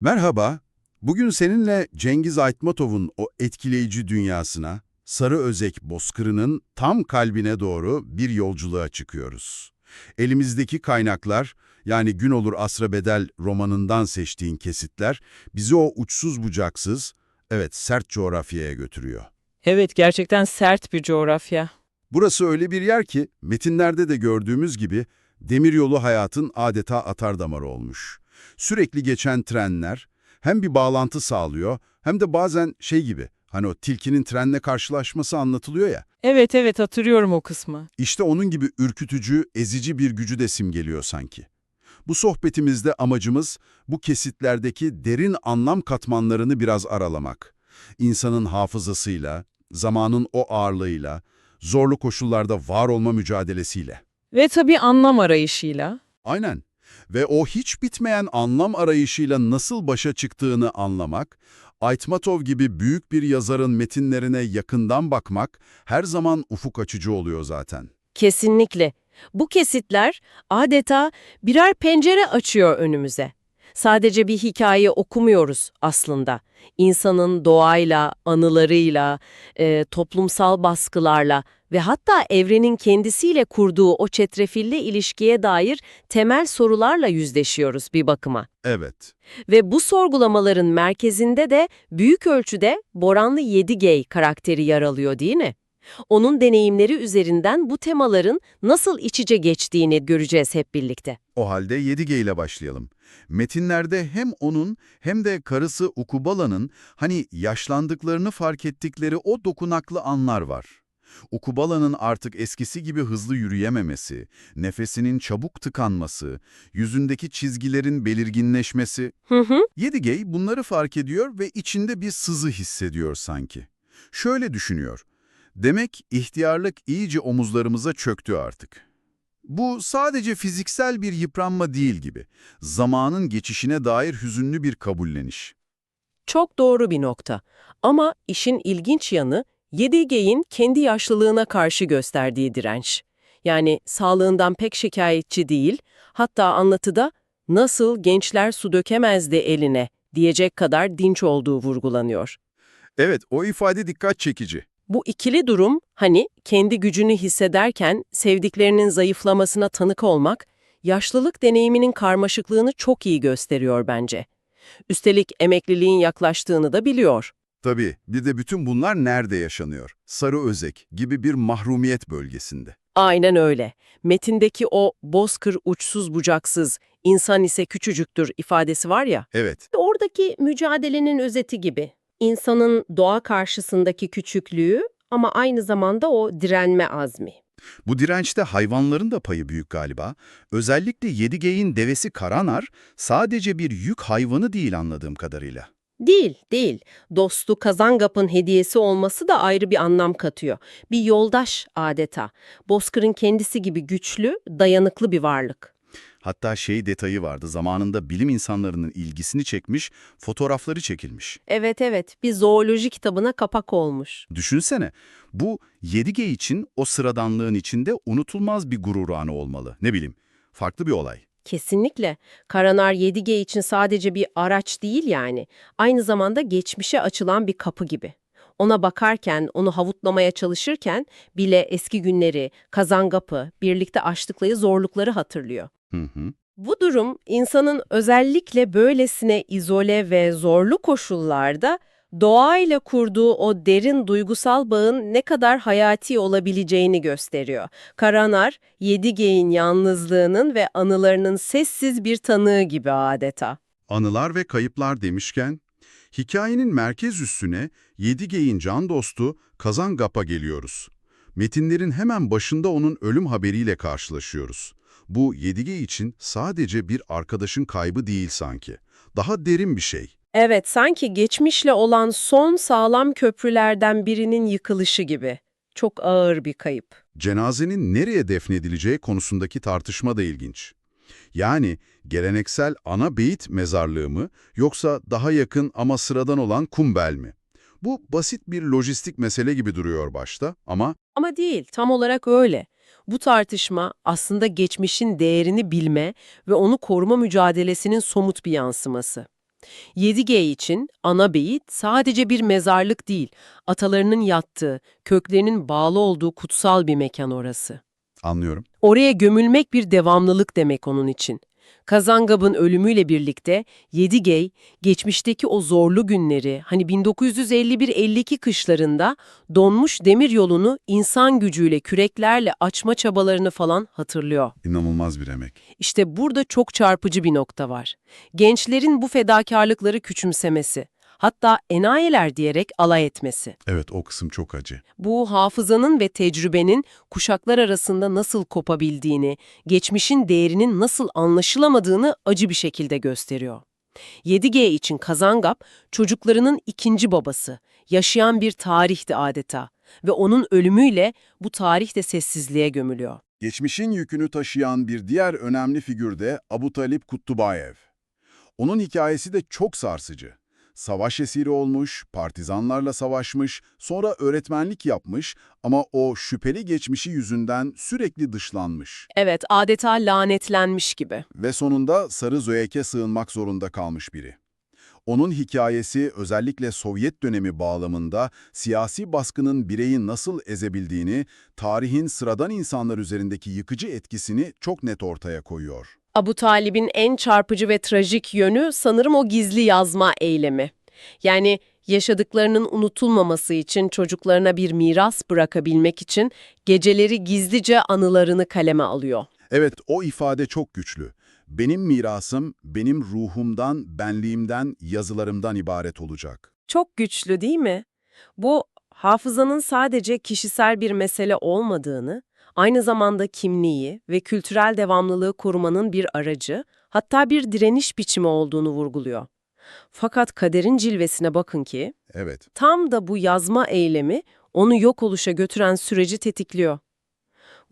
Merhaba, bugün seninle Cengiz Aytmatov'un o etkileyici dünyasına, Sarı Özek Bozkırı'nın tam kalbine doğru bir yolculuğa çıkıyoruz. Elimizdeki kaynaklar, yani Gün Olur Asra Bedel romanından seçtiğin kesitler, bizi o uçsuz bucaksız, evet sert coğrafyaya götürüyor. Evet, gerçekten sert bir coğrafya. Burası öyle bir yer ki, metinlerde de gördüğümüz gibi, demiryolu hayatın adeta atardamarı olmuş. Sürekli geçen trenler hem bir bağlantı sağlıyor hem de bazen şey gibi, hani o tilkinin trenle karşılaşması anlatılıyor ya, Evet evet hatırlıyorum o kısmı. işte onun gibi ürkütücü, ezici bir gücü de simgeliyor sanki. Bu sohbetimizde amacımız bu kesitlerdeki derin anlam katmanlarını biraz aralamak. İnsanın hafızasıyla, zamanın o ağırlığıyla, zorlu koşullarda var olma mücadelesiyle. Ve tabii anlam arayışıyla. Aynen. Ve o hiç bitmeyen anlam arayışıyla nasıl başa çıktığını anlamak, Aytmatov gibi büyük bir yazarın metinlerine yakından bakmak her zaman ufuk açıcı oluyor zaten. Kesinlikle. Bu kesitler adeta birer pencere açıyor önümüze. Sadece bir hikaye okumuyoruz aslında. İnsanın doğayla, anılarıyla, e, toplumsal baskılarla ve hatta evrenin kendisiyle kurduğu o çetrefilli ilişkiye dair temel sorularla yüzleşiyoruz bir bakıma. Evet, Ve bu sorgulamaların merkezinde de büyük ölçüde Boranlı Yedigey karakteri yer alıyor değil mi? Onun deneyimleri üzerinden bu temaların nasıl iç içe geçtiğini göreceğiz hep birlikte. o halde Yedige ile başlayalım. Metinlerde hem onun hem de karısı Ukubala'nın hani yaşlandıklarını fark ettikleri o dokunaklı anlar var. Ukubala'nın artık eskisi gibi hızlı yürüyememesi, nefesinin çabuk tıkanması, yüzündeki çizgilerin belirginleşmesi. Hı hı. Yedigey bunları fark ediyor ve içinde bir sızı hissediyor sanki. Şöyle düşünüyor. Demek ihtiyarlık iyice omuzlarımıza çöktü artık. Bu sadece fiziksel bir yıpranma değil gibi. Zamanın geçişine dair hüzünlü bir kabulleniş. Çok doğru bir nokta. Ama işin ilginç yanı Yedigey'in kendi yaşlılığına karşı gösterdiği direnç. Yani sağlığından pek şikayetçi değil, hatta anlatıda nasıl gençler su dökemezdi eline diyecek kadar dinç olduğu vurgulanıyor. Evet, o ifade dikkat çekici. Bu ikili durum, hani kendi gücünü hissederken sevdiklerinin zayıflamasına tanık olmak, yaşlılık deneyiminin karmaşıklığını çok iyi gösteriyor bence. Üstelik emekliliğin yaklaştığını da biliyor. Tabii, bir de bütün bunlar nerede yaşanıyor? Sarı Özek gibi bir mahrumiyet bölgesinde. Aynen öyle. Metindeki o bozkır uçsuz bucaksız, insan ise küçücüktür ifadesi var ya. Evet, Oradaki mücadelenin özeti gibi. İnsanın doğa karşısındaki küçüklüğü ama aynı zamanda o direnme azmi. Bu dirençte hayvanların da payı büyük galiba. Özellikle Yedigeyin devesi Karanar sadece bir yük hayvanı değil anladığım kadarıyla. Değil, değil. Dostu Kazangap'ın hediyesi olması da ayrı bir anlam katıyor. Bir yoldaş adeta. Bozkır'ın kendisi gibi güçlü, dayanıklı bir varlık. Hatta şey detayı vardı, zamanında bilim insanlarının ilgisini çekmiş, fotoğrafları çekilmiş. Evet evet, bir zooloji kitabına kapak olmuş. Düşünsene, bu Yedige için o sıradanlığın içinde unutulmaz bir gurur anı olmalı. Ne bileyim, farklı bir olay. Kesinlikle. Karanar 7G için sadece bir araç değil yani. Aynı zamanda geçmişe açılan bir kapı gibi. Ona bakarken, onu havutlamaya çalışırken bile eski günleri, Kazangap'ı, birlikte aştıkları zorlukları hatırlıyor. Hı hı. Bu durum insanın özellikle böylesine izole ve zorlu koşullarda doğayla kurduğu o derin duygusal bağın ne kadar hayati olabileceğini gösteriyor. Karanar, Yedigey'in yalnızlığının ve anılarının sessiz bir tanığı gibi adeta. Anılar ve kayıplar demişken, hikayenin merkez üssüne Yedigeyin can dostu Kazangap'a geliyoruz. Metinlerin hemen başında onun ölüm haberiyle karşılaşıyoruz. Bu Yedige için sadece bir arkadaşın kaybı değil sanki. Daha derin bir şey. Evet, sanki geçmişle olan son sağlam köprülerden birinin yıkılışı gibi. Çok ağır bir kayıp. Cenazenin nereye defnedileceği konusundaki tartışma da ilginç. Yani geleneksel ana beyit mezarlığı mı yoksa daha yakın ama sıradan olan kumbel mi? Bu basit bir lojistik mesele gibi duruyor başta ama Ama değil, tam olarak öyle. Bu tartışma aslında geçmişin değerini bilme ve onu koruma mücadelesinin somut bir yansıması. 7G için ana beyit sadece bir mezarlık değil, atalarının yattığı, köklerinin bağlı olduğu kutsal bir mekan orası. Anlıyorum. Oraya gömülmek bir devamlılık demek onun için. Kazangab'ın ölümüyle birlikte 7G, geçmişteki o zorlu günleri, hani 1951-52 kışlarında donmuş demir yolunu insan gücüyle, küreklerle açma çabalarını falan hatırlıyor. İnanılmaz bir emek. İşte burada çok çarpıcı bir nokta var. Gençlerin bu fedakarlıkları küçümsemesi, hatta enayiler diyerek alay etmesi. Evet o kısım çok acı. Bu hafızanın ve tecrübenin kuşaklar arasında nasıl kopabildiğini, geçmişin değerinin nasıl anlaşılamadığını acı bir şekilde gösteriyor. 7G için Kazangap, çocuklarının ikinci babası, yaşayan bir tarihti adeta ve onun ölümüyle bu tarih de sessizliğe gömülüyor. Geçmişin yükünü taşıyan bir diğer önemli figür de Abu Talip Kutlubayev. Onun hikayesi de çok sarsıcı. Savaş esiri olmuş, partizanlarla savaşmış, sonra öğretmenlik yapmış ama o şüpheli geçmişi yüzünden sürekli dışlanmış. Evet, adeta lanetlenmiş gibi. Ve sonunda Sarı Zöyek'e sığınmak zorunda kalmış biri. Onun hikayesi özellikle Sovyet dönemi bağlamında siyasi baskının bireyi nasıl ezebildiğini, tarihin sıradan insanlar üzerindeki yıkıcı etkisini çok net ortaya koyuyor. Abu Talib'in en çarpıcı ve trajik yönü sanırım o gizli yazma eylemi. Yani yaşadıklarının unutulmaması için çocuklarına bir miras bırakabilmek için geceleri gizlice anılarını kaleme alıyor. Evet, o ifade çok güçlü. Benim mirasım, benim ruhumdan, benliğimden, yazılarımdan ibaret olacak. Çok güçlü değil mi? Bu hafızanın sadece kişisel bir mesele olmadığını, aynı zamanda kimliği ve kültürel devamlılığı korumanın bir aracı, hatta bir direniş biçimi olduğunu vurguluyor. Fakat kaderin cilvesine bakın ki, Evet, tam da bu yazma eylemi onu yok oluşa götüren süreci tetikliyor.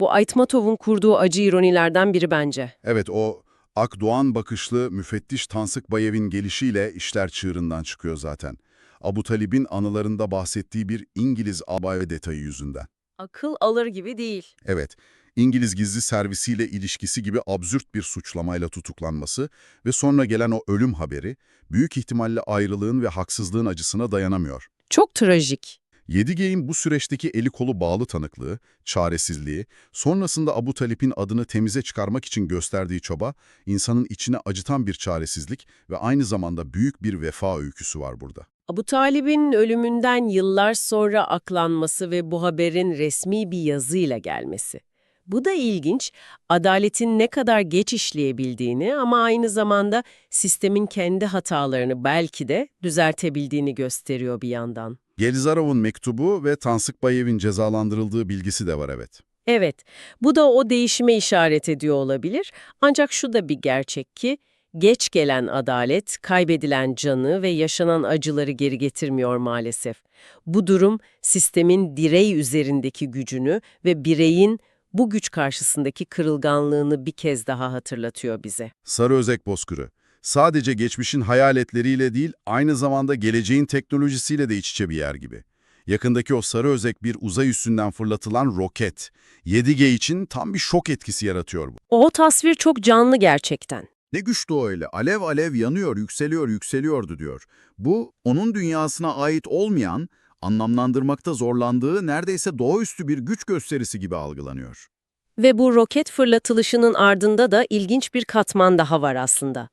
Bu Aytmatov'un kurduğu acı ironilerden biri bence. evet o Akdoğan bakışlı müfettiş Tansık Bayev'in gelişiyle işler çığırından çıkıyor zaten. Abu Talib'in anılarında bahsettiği bir İngiliz albay detayı yüzünden. Akıl alır gibi değil. Evet, İngiliz gizli servisiyle ilişkisi gibi absürt bir suçlamayla tutuklanması ve sonra gelen o ölüm haberi, büyük ihtimalle ayrılığın ve haksızlığın acısına dayanamıyor. Çok trajik. 7G'in bu süreçteki eli kolu bağlı tanıklığı, çaresizliği, sonrasında Abu Talip'in adını temize çıkarmak için gösterdiği çaba, insanın içine acıtan bir çaresizlik ve aynı zamanda büyük bir vefa öyküsü var burada. Abu Talib'in ölümünden yıllar sonra aklanması ve bu haberin resmi bir yazıyla gelmesi. Bu da ilginç, adaletin ne kadar geç işleyebildiğini ama aynı zamanda sistemin kendi hatalarını belki de düzeltebildiğini gösteriyor bir yandan. Gelizarov'un mektubu ve Tansıkbayev'in cezalandırıldığı bilgisi de var evet. Evet, bu da o değişime işaret ediyor olabilir. Ancak şu da bir gerçek ki, geç gelen adalet, kaybedilen canı ve yaşanan acıları geri getirmiyor maalesef. Bu durum, sistemin direy üzerindeki gücünü ve bireyin bu güç karşısındaki kırılganlığını bir kez daha hatırlatıyor bize. Sarı Özek Bozkırı, sadece geçmişin hayaletleriyle değil, aynı zamanda geleceğin teknolojisiyle de iç içe bir yer gibi. Yakındaki o sarı özek bir uzay üstünden fırlatılan roket. 7G için tam bir şok etkisi yaratıyor bu. O tasvir çok canlı gerçekten. Ne güçlü öyle. Alev alev yanıyor, yükseliyor, yükseliyordu diyor. Bu, onun dünyasına ait olmayan, anlamlandırmakta zorlandığı neredeyse doğaüstü bir güç gösterisi gibi algılanıyor. Ve bu roket fırlatılışının ardında da ilginç bir katman daha var aslında.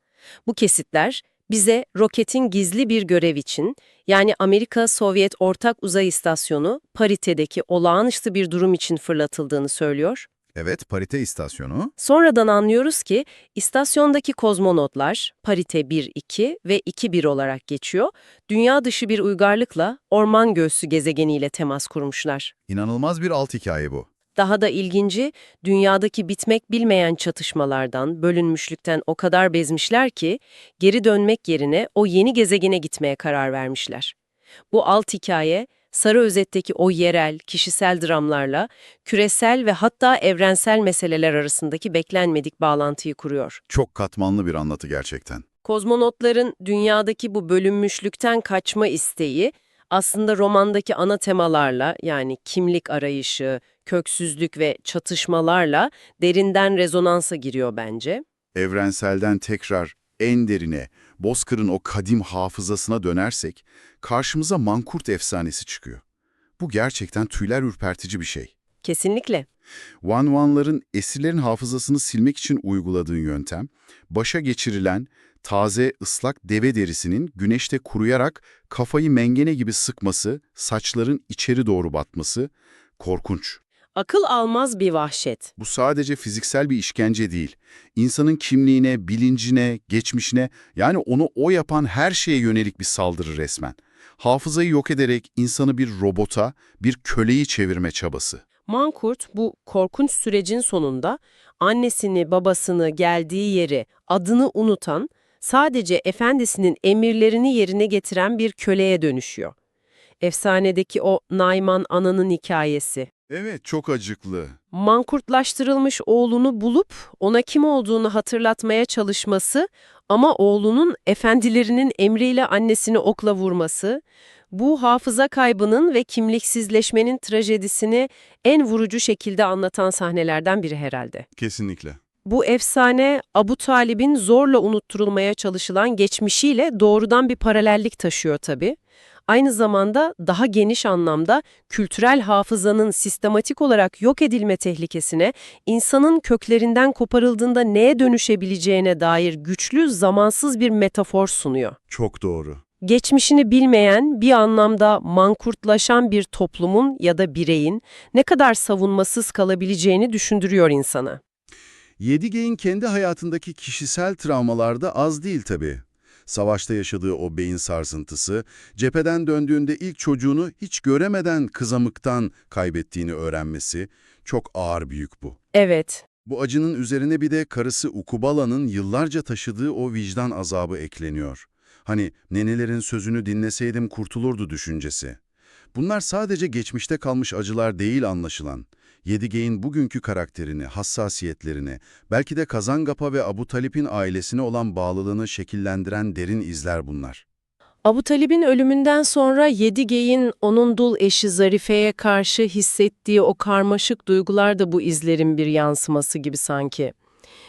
Bu kesitler bize roketin gizli bir görev için, yani Amerika-Sovyet Ortak Uzay İstasyonu paritedeki olağanüstü bir durum için fırlatıldığını söylüyor. Evet, parite istasyonu. Sonradan anlıyoruz ki istasyondaki kozmonotlar parite 1-2 ve 2-1 olarak geçiyor, dünya dışı bir uygarlıkla orman göğsü gezegeniyle temas kurmuşlar. İnanılmaz bir alt hikaye bu. Daha da ilginci, dünyadaki bitmek bilmeyen çatışmalardan, bölünmüşlükten o kadar bezmişler ki, geri dönmek yerine o yeni gezegene gitmeye karar vermişler. Bu alt hikaye, Sarı Özet'teki o yerel, kişisel dramlarla, küresel ve hatta evrensel meseleler arasındaki beklenmedik bağlantıyı kuruyor. Çok katmanlı bir anlatı gerçekten. Kozmonotların dünyadaki bu bölünmüşlükten kaçma isteği, aslında romandaki ana temalarla yani kimlik arayışı, köksüzlük ve çatışmalarla derinden rezonansa giriyor bence. Evrenselden tekrar en derine, Bozkır'ın o kadim hafızasına dönersek, karşımıza mankurt efsanesi çıkıyor. Bu gerçekten tüyler ürpertici bir şey. Kesinlikle. Van Van'ların esirlerin hafızasını silmek için uyguladığı yöntem, başa geçirilen taze ıslak deve derisinin güneşte kuruyarak kafayı mengene gibi sıkması, saçların içeri doğru batması, korkunç. Akıl almaz bir vahşet. Bu sadece fiziksel bir işkence değil. İnsanın kimliğine, bilincine, geçmişine, yani onu o yapan her şeye yönelik bir saldırı resmen. Hafızayı yok ederek insanı bir robota, bir köleyi çevirme çabası. Mankurt bu korkunç sürecin sonunda annesini, babasını, geldiği yeri, adını unutan, sadece efendisinin emirlerini yerine getiren bir köleye dönüşüyor. Efsanedeki o Nayman ananın hikayesi. Evet, çok acıklı. Mankurtlaştırılmış oğlunu bulup ona kim olduğunu hatırlatmaya çalışması ama oğlunun efendilerinin emriyle annesini okla vurması, bu hafıza kaybının ve kimliksizleşmenin trajedisini en vurucu şekilde anlatan sahnelerden biri herhalde. Kesinlikle. Bu efsane Abu Talib'in zorla unutturulmaya çalışılan geçmişiyle doğrudan bir paralellik taşıyor tabii. Aynı zamanda daha geniş anlamda kültürel hafızanın sistematik olarak yok edilme tehlikesine, insanın köklerinden koparıldığında neye dönüşebileceğine dair güçlü, zamansız bir metafor sunuyor. Çok doğru. Geçmişini bilmeyen, bir anlamda mankurtlaşan bir toplumun ya da bireyin ne kadar savunmasız kalabileceğini düşündürüyor insana. Yedigey'in kendi hayatındaki kişisel travmalarda az değil tabii. Savaşta yaşadığı o beyin sarsıntısı, cepheden döndüğünde ilk çocuğunu hiç göremeden kızamıktan kaybettiğini öğrenmesi çok ağır büyük bu. Evet, Bu acının üzerine bir de karısı Ukubala'nın yıllarca taşıdığı o vicdan azabı ekleniyor. Hani nenelerin sözünü dinleseydim kurtulurdu düşüncesi. Bunlar sadece geçmişte kalmış acılar değil anlaşılan. Yedigey'in bugünkü karakterini, hassasiyetlerini, belki de Kazangap'a ve Abu Talip'in ailesine olan bağlılığını şekillendiren derin izler bunlar. Abu Talib'in ölümünden sonra Yedigey'in onun dul eşi Zarife'ye karşı hissettiği o karmaşık duygular da bu izlerin bir yansıması gibi sanki.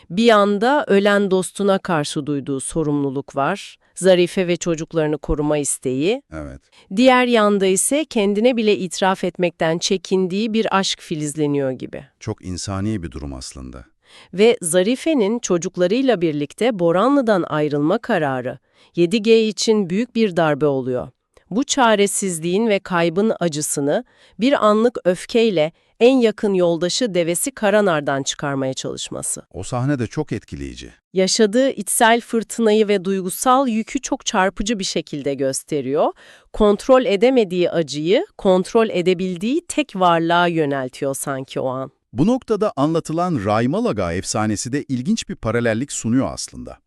Bir yanda ölen dostuna karşı duyduğu sorumluluk var, Zarife ve çocuklarını koruma isteği. Evet. Diğer yanda ise kendine bile itiraf etmekten çekindiği bir aşk filizleniyor gibi. Çok insani bir durum aslında. Ve Zarife'nin çocuklarıyla birlikte Boranlı'dan ayrılma kararı 7G için büyük bir darbe oluyor. Bu çaresizliğin ve kaybın acısını bir anlık öfkeyle en yakın yoldaşı devesi Karanar'dan çıkarmaya çalışması. O sahne de çok etkileyici. Yaşadığı içsel fırtınayı ve duygusal yükü çok çarpıcı bir şekilde gösteriyor. Kontrol edemediği acıyı kontrol edebildiği tek varlığa yöneltiyor sanki o an. Bu noktada anlatılan Raymalaga efsanesi de ilginç bir paralellik sunuyor aslında.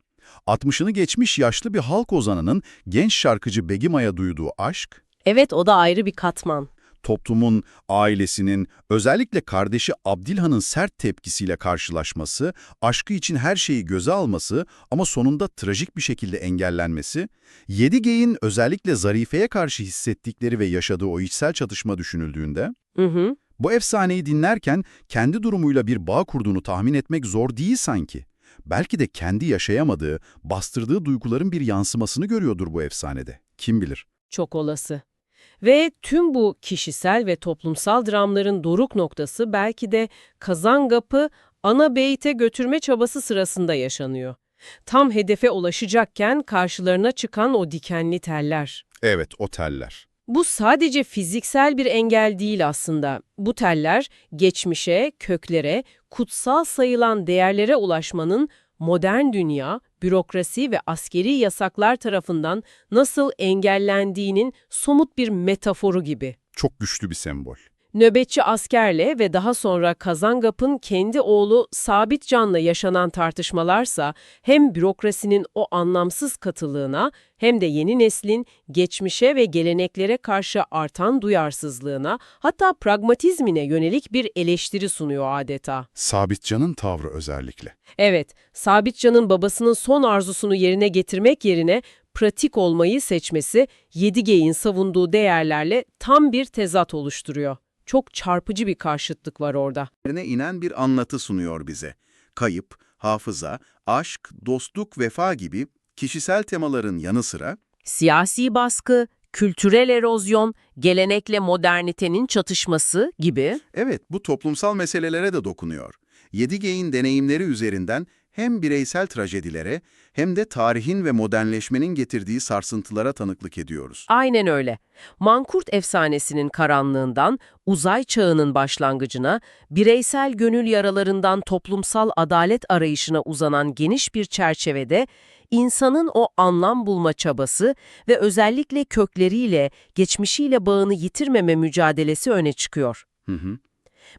60'ını geçmiş yaşlı bir halk ozanının genç şarkıcı Begima'ya duyduğu aşk, Evet o da ayrı bir katman. toplumun, ailesinin, özellikle kardeşi Abdilhan'ın sert tepkisiyle karşılaşması, aşkı için her şeyi göze alması ama sonunda trajik bir şekilde engellenmesi, Yedigey'in özellikle Zarife'ye karşı hissettikleri ve yaşadığı o içsel çatışma düşünüldüğünde, Hı hı. bu efsaneyi dinlerken kendi durumuyla bir bağ kurduğunu tahmin etmek zor değil sanki. Belki de kendi yaşayamadığı, bastırdığı duyguların bir yansımasını görüyordur bu efsanede. Kim bilir? Çok olası. Ve tüm bu kişisel ve toplumsal dramların doruk noktası belki de Kazangap'ı ana beyte götürme çabası sırasında yaşanıyor. Tam hedefe ulaşacakken karşılarına çıkan o dikenli teller. Evet, oteller. Bu sadece fiziksel bir engel değil aslında. Bu teller geçmişe, köklere, kutsal sayılan değerlere ulaşmanın modern dünya, bürokrasi ve askeri yasaklar tarafından nasıl engellendiğinin somut bir metaforu gibi. Çok güçlü bir sembol. Nöbetçi askerle ve daha sonra Kazangap'ın kendi oğlu Sabit Can'la yaşanan tartışmalarsa hem bürokrasinin o anlamsız katılığına hem de yeni neslin geçmişe ve geleneklere karşı artan duyarsızlığına hatta pragmatizmine yönelik bir eleştiri sunuyor adeta. Sabitcan'ın tavrı özellikle. Evet, Sabit Can'ın babasının son arzusunu yerine getirmek yerine pratik olmayı seçmesi 7G'in savunduğu değerlerle tam bir tezat oluşturuyor. Çok çarpıcı bir karşıtlık var orada. inen bir anlatı sunuyor bize. Kayıp, hafıza, aşk, dostluk, vefa gibi kişisel temaların yanı sıra Siyasi baskı, kültürel erozyon, gelenekle modernitenin çatışması gibi Evet, bu toplumsal meselelere de dokunuyor. Yedigey'in deneyimleri üzerinden hem bireysel trajedilere hem de tarihin ve modernleşmenin getirdiği sarsıntılara tanıklık ediyoruz. Aynen öyle. Mankurt efsanesinin karanlığından uzay çağının başlangıcına, bireysel gönül yaralarından toplumsal adalet arayışına uzanan geniş bir çerçevede insanın o anlam bulma çabası ve özellikle kökleriyle, geçmişiyle bağını yitirmeme mücadelesi öne çıkıyor. Hı hı.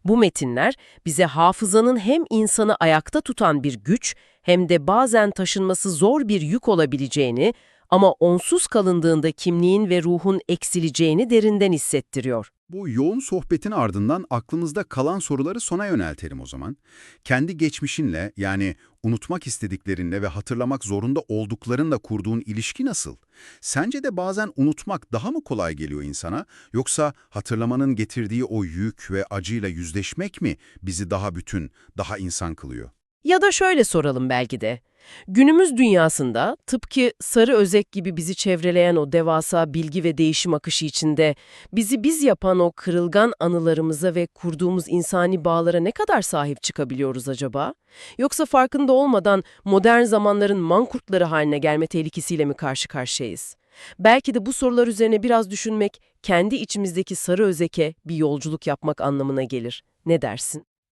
Bu metinler bize hafızanın hem insanı ayakta tutan bir güç hem de bazen taşınması zor bir yük olabileceğini ama onsuz kalındığında kimliğin ve ruhun eksileceğini derinden hissettiriyor. Bu yoğun sohbetin ardından aklımızda kalan soruları sona yöneltelim o zaman. Kendi geçmişinle yani unutmak istediklerinle ve hatırlamak zorunda olduklarınla kurduğun ilişki nasıl? Sence de bazen unutmak daha mı kolay geliyor insana yoksa hatırlamanın getirdiği o yük ve acıyla yüzleşmek mi bizi daha bütün, daha insan kılıyor? Ya da şöyle soralım belki de. Günümüz dünyasında tıpkı sarı özek gibi bizi çevreleyen o devasa bilgi ve değişim akışı içinde bizi biz yapan o kırılgan anılarımıza ve kurduğumuz insani bağlara ne kadar sahip çıkabiliyoruz acaba? Yoksa farkında olmadan modern zamanların mankurtları haline gelme tehlikesiyle mi karşı karşıyayız? Belki de bu sorular üzerine biraz düşünmek kendi içimizdeki sarı özeke bir yolculuk yapmak anlamına gelir. Ne dersin?